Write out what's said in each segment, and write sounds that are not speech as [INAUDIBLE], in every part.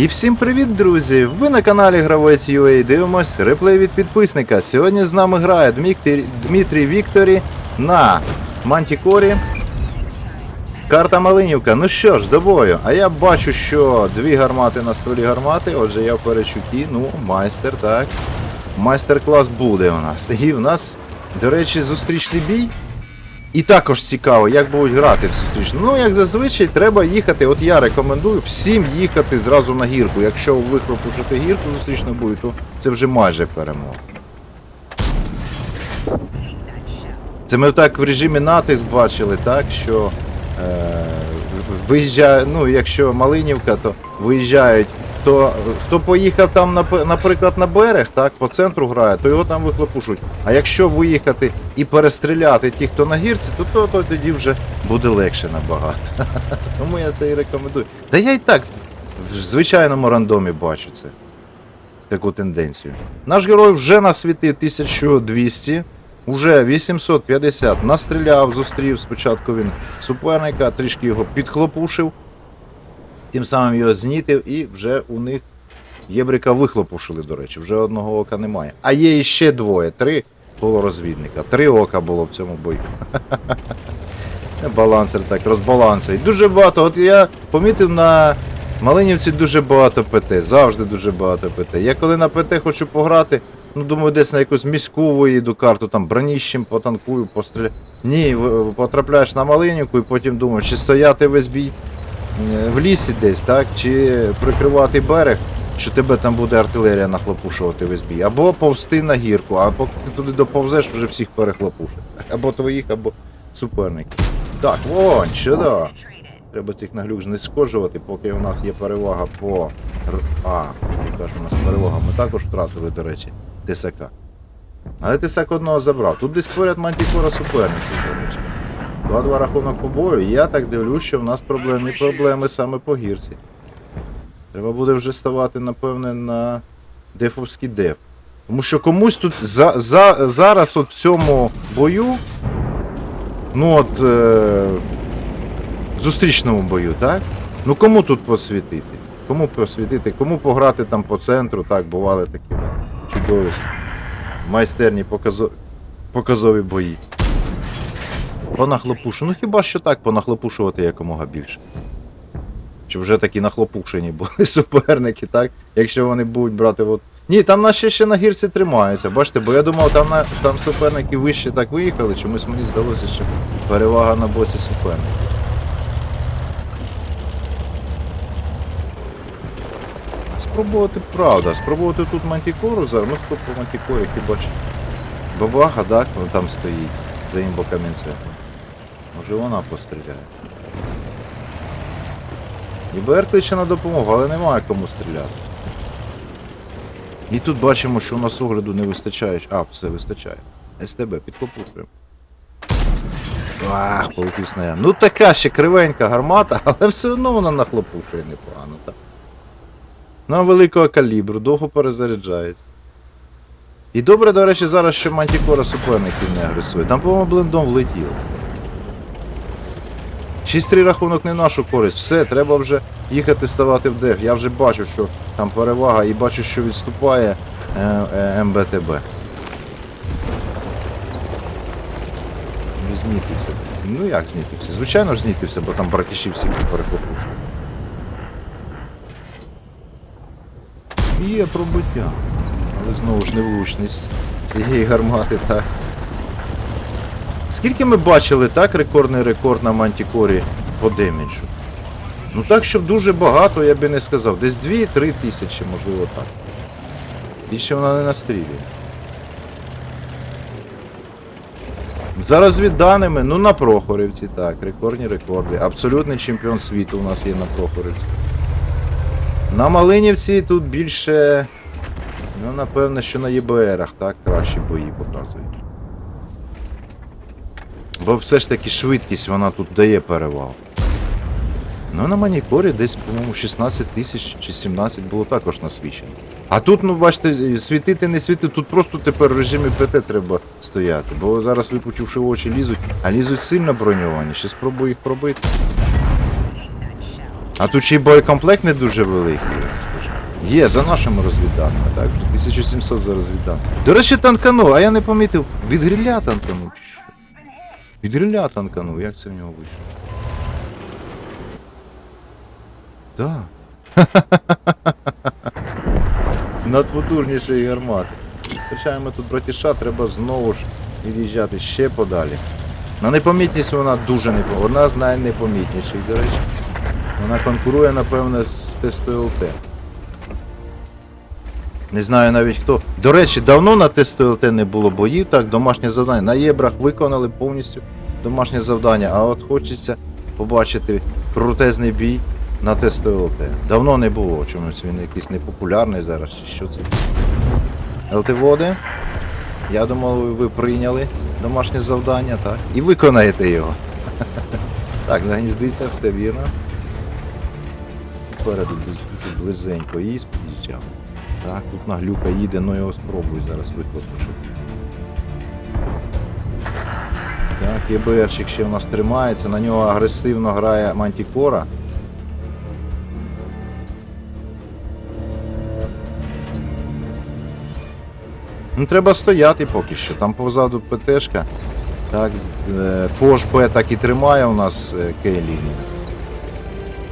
І всім привіт, друзі! Ви на каналі Гравець UA дивимось реплей від підписника. Сьогодні з нами грає Дмитрій, Вікторі на Мантікорі. Карта Малинівка. Ну що ж, до бою. А я бачу, що дві гармати на столі гармати. Отже, я в перечуті. Ну, майстер, так. Майстер-клас буде у нас. І в нас, до речі, зустрічний бій. І також цікаво, як будуть грати в зустрічну. Ну, як зазвичай, треба їхати. От я рекомендую всім їхати зразу на гірку. Якщо ви пропушите гірку зустрічну бою, то це вже майже перемога. Це ми так в режимі натиск бачили, так, що е, виїжджає, ну, якщо Малинівка, то виїжджають. То хто поїхав там, наприклад, на берег, так, по центру грає, то його там вихлопушуть. А якщо виїхати і перестріляти ті, хто на гірці, то, то, то тоді вже буде легше набагато. [LAUGHS] Тому я це і рекомендую. Та я і так в звичайному рандомі бачу це. Таку тенденцію. Наш герой вже насвітив 1200. Уже 850 настріляв, зустрів. Спочатку він суперника, трішки його підхлопушив. Тим самим його знітив і вже у них єбрика вихлопушили, до речі, вже одного ока немає. А є іще двоє, три полурозвідника. Три ока було в цьому бою. [LAUGHS] Балансер так, розбалансує. Дуже багато. От я помітив на Малинівці дуже багато ПТ. Завжди дуже багато ПТ. Я коли на ПТ хочу пограти, ну думаю, десь на якусь міську виїду карту, там броніщем потанкую, постріляю. Ні, потрапляєш на Малинівку і потім думаєш, чи стояти весь бій в лісі десь, так? Чи прикривати берег, що тебе там буде артилерія нахлопушувати весь бій. Або повсти на гірку, а поки ти туди доповзеш, вже всіх перехлопушить. Або твоїх, або суперників. Так, вон, чудово. Треба цих наглюк знешкоджувати, поки у нас є перевага по. А, яка ж у нас перевага. Ми також втратили, до речі, Тисака. Але Тисак одного забрав. Тут десь поряд мантікора суперників, до речі. Два-два рахунок по бою. Я так дивлюсь, що в нас проблемні проблеми саме по гірці. Треба буде вже ставати, напевне, на дефовський деф. Тому що комусь тут за, за, зараз от в цьому бою. Ну от. Е, зустрічному бою, так? Ну кому тут посвітити? Кому посвітити? Кому пограти там по центру, так, бували такі чудові майстерні показо... показові бої. Понахлопушу. Ну хіба що так понахлопушувати якомога більше. Щоб вже такі нахлопушені були [LAUGHS] суперники, так? Якщо вони будуть брати от. Ні, там наші ще на гірці тримаються. Бачите, бо я думав, там на там суперники вище так виїхали, чомусь мені здалося, що перевага на боці суперника. Спробувати правда, спробувати тут мантікору зараз. Ну хто по мантікорі хіба що. Бабаха, так, вона там стоїть за імбокамінцем. Може вона постріляє. ІБР кличе на допомогу, але немає кому стріляти. І тут бачимо, що у нас огляду не вистачає. А, все вистачає. СТБ, підкопушуємо. Ах, полетів снаряд. Ну така ще кривенька гармата, [LAUGHS] але все одно вона нахлопушує непогано, так. На великого калібру, довго перезаряджається. І добре, до речі, зараз ще Мантікора суперників не агресує. Там, по-моєму, блендом влетіло. 6-3 рахунок не нашу користь. Все, треба вже їхати ставати в деф. Я вже бачу, що там перевага і бачу, що відступає е, е, МБТБ. Знітився. Ну як знітився? Звичайно ж знітився, бо там братіші всі перехопушують. Є пробиття. Але знову ж невлучність цієї гармати, так. Скільки ми бачили, так, рекордний рекорд на Мантікорі по деміджу? Ну так, щоб дуже багато, я би не сказав. Десь 2-3 тисячі, можливо, так. Більше вона не настрілює. За розвідданими, ну на Прохорівці, так, рекордні рекорди. Абсолютний чемпіон світу у нас є на Прохорівці. На Малинівці тут більше. Ну, напевно, що на ЄБРах, так, кращі бої показують. Бо все ж таки швидкість вона тут дає перевагу. Ну, на манікорі десь, по-моєму, 16 тисяч чи 17 було також насвічено. А тут, ну бачите, світити, не світити, тут просто тепер в режимі ПТ треба стояти. Бо зараз, випучивши очі, лізуть, а лізуть сильно броньовані. Ще спробую їх пробити. А тут ще й боєкомплект не дуже великий, скажу. Є, за нашими розвідданими, так? 1700 за розвідданими. До речі, танканув, а я не помітив. Від гриля танканув чи що? Від гриля танканув, як це в нього вийшло? Так. [LAUGHS] Надпотужнішої гармати. Втрачаємо тут братіша, треба знову ж від'їжджати ще подалі. На непомітність вона дуже непомітна. Одна з найнепомітніших, до речі. Вона конкурує, напевне, з ТСТЛТ. Не знаю навіть хто. До речі, давно на ТСТЛТ не було боїв, так, домашнє завдання. На Єбрах виконали повністю домашнє завдання, а от хочеться побачити крутезний бій на ТСТЛТ. Давно не було, чомусь він якийсь непопулярний зараз, чи що це. ЛТ-води. Я думав, ви прийняли домашнє завдання, так? І виконаєте його. [LAUGHS] Так, загніздиться, все вірно. Попереду близенько їсть під'їжджав. Так, тут наглюка їде, ну його спробую зараз виклопушити. Так, ЄБРчик ще у нас тримається, на нього агресивно грає Мантікора. Ну, треба стояти поки що. Там позаду ПТшка. Так, е, Б так і тримає у нас е, Кейлін.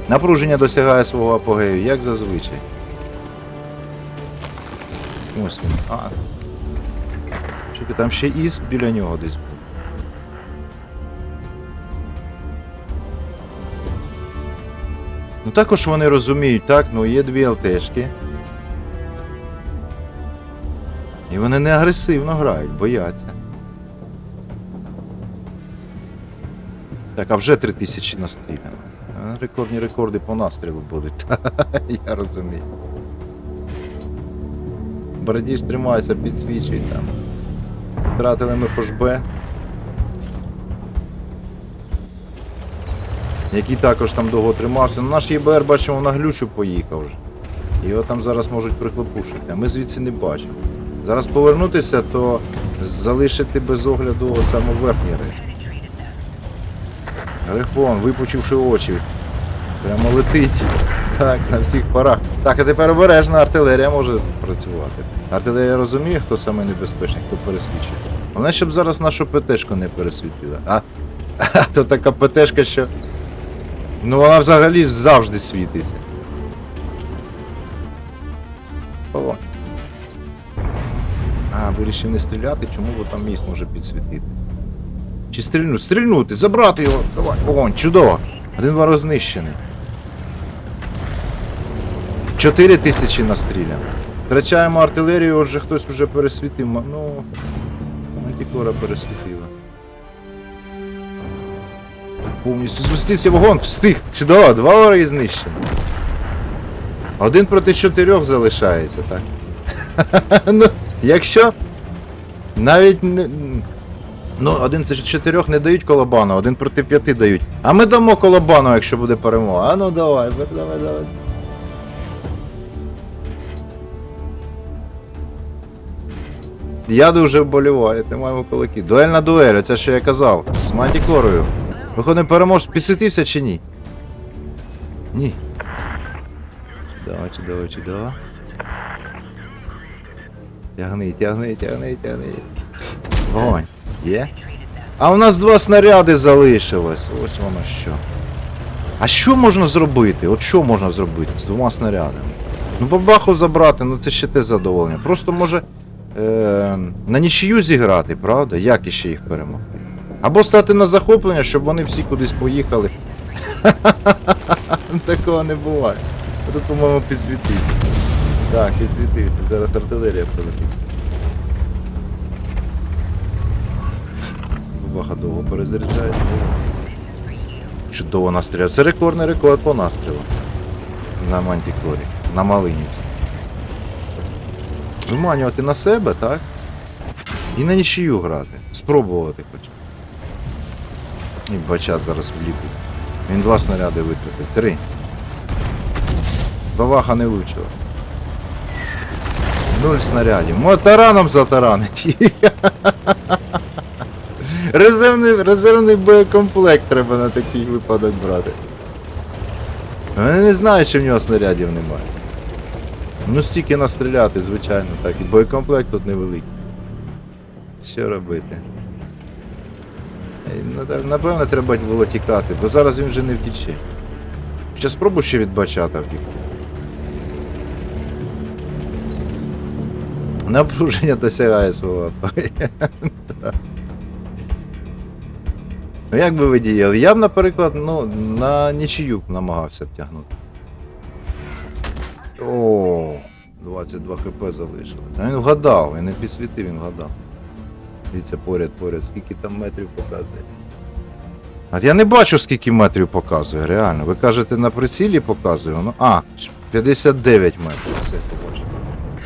Напруження досягає свого апогею, як зазвичай. Ось він. А. Чекай, там ще із біля нього десь був. Ну також вони розуміють, так, ну є дві ЛТшки. І вони не агресивно грають, бояться. Так, а вже 3000 настріляно. Рекордні рекорди по настрілу будуть. [LAUGHS] Я розумію. Бородіж тримайся, підсвічуй там. Втратили ми Б. Який також там довго тримався. Ну, наш ЄБР, бачимо, на глючу поїхав вже. Його там зараз можуть прихлопушити, а ми звідси не бачимо. Зараз повернутися, то залишити без огляду саме верхній рейс. Грифон, випучивши очі. Прямо летить. Так, на всіх парах. Так, а тепер обережно артилерія може працювати. Артилерія розуміє, хто саме небезпечний, хто пересвічує. Головне, щоб зараз нашу ПТшку не пересвітила. А, а то така ПТшка, що. Ну вона взагалі завжди світиться. О. А, вирішив не стріляти, чому бо там міст може підсвітити. Чи стрільнути? Стрільнути, забрати його! Давай! Огонь, чудово! Один ворог знищений. Чотири тисячі настріляно. Втрачаємо артилерію, отже хтось вже пересвітив. Ну. Мантікора пересвітила. Повністю звестися вогонь, встиг! Чудово, два вороги знищені. Один проти чотирьох залишається, так? [LAUGHS] ну, якщо навіть не. Ну, один з чотирьох не дають колобану, один проти п'яти дають. А ми дамо колобану, якщо буде перемога. А ну давай, давай, давай. Я дуже вболіваю, тримаємо кулаки. Дуель на дуель, це що я казав. З Мантікорою. Виходимо перемож, підсвітився чи ні? Ні. Давай, чудово, чудово. Тягни, тягни, тягни, тягни. Вогонь. Є? А у нас два снаряди залишилось. Ось воно що. А що можна зробити? От що можна зробити з двома снарядами? Ну бабаху забрати, ну це ще те задоволення. Просто може е- на нічию зіграти, правда? Як іще їх перемогти? Або стати на захоплення, щоб вони всі кудись поїхали. [LAUGHS] Такого не буває. Тут, по-моєму, підсвітився. Так, підсвітився. Зараз артилерія прилетить. Бабаха довго перезаряджається. Чудово настріляв. Це рекордний рекорд по настрілу. На мантікорі. На малинівці. Виманювати на себе, так? І на нічию грати. Спробувати хоч. І бачат зараз вліпить. Він два снаряди витратив. Три. Баваха не влучила. Нуль снарядів. Мо тараном затаранить. [LAUGHS] Резервний, резервний боєкомплект треба на такий випадок брати. Вони не знають, що в нього снарядів немає. Ну стільки настріляти, звичайно, так. І боєкомплект тут невеликий. Що робити? Ну, Напевно, треба було тікати, бо зараз він вже не втіче. Ще спробуй ще від бачата втікти. Напруження досягає свого. [LAUGHS] Ну як би ви діяли? Я б, наприклад, ну, на нічию намагався тягнути. О, 22 хп залишилось. А він вгадав, він не підсвітив, він вгадав. Дивіться, поряд, поряд, скільки там метрів показує. От я не бачу, скільки метрів показує, реально. Ви кажете, на прицілі показує, ну. А, 59 метрів, все побачив.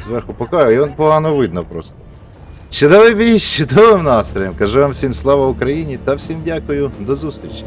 Зверху показує, його погано видно просто. Чудовий бій, чудовим настроєм. Кажу вам всім слава Україні та всім дякую. До зустрічі.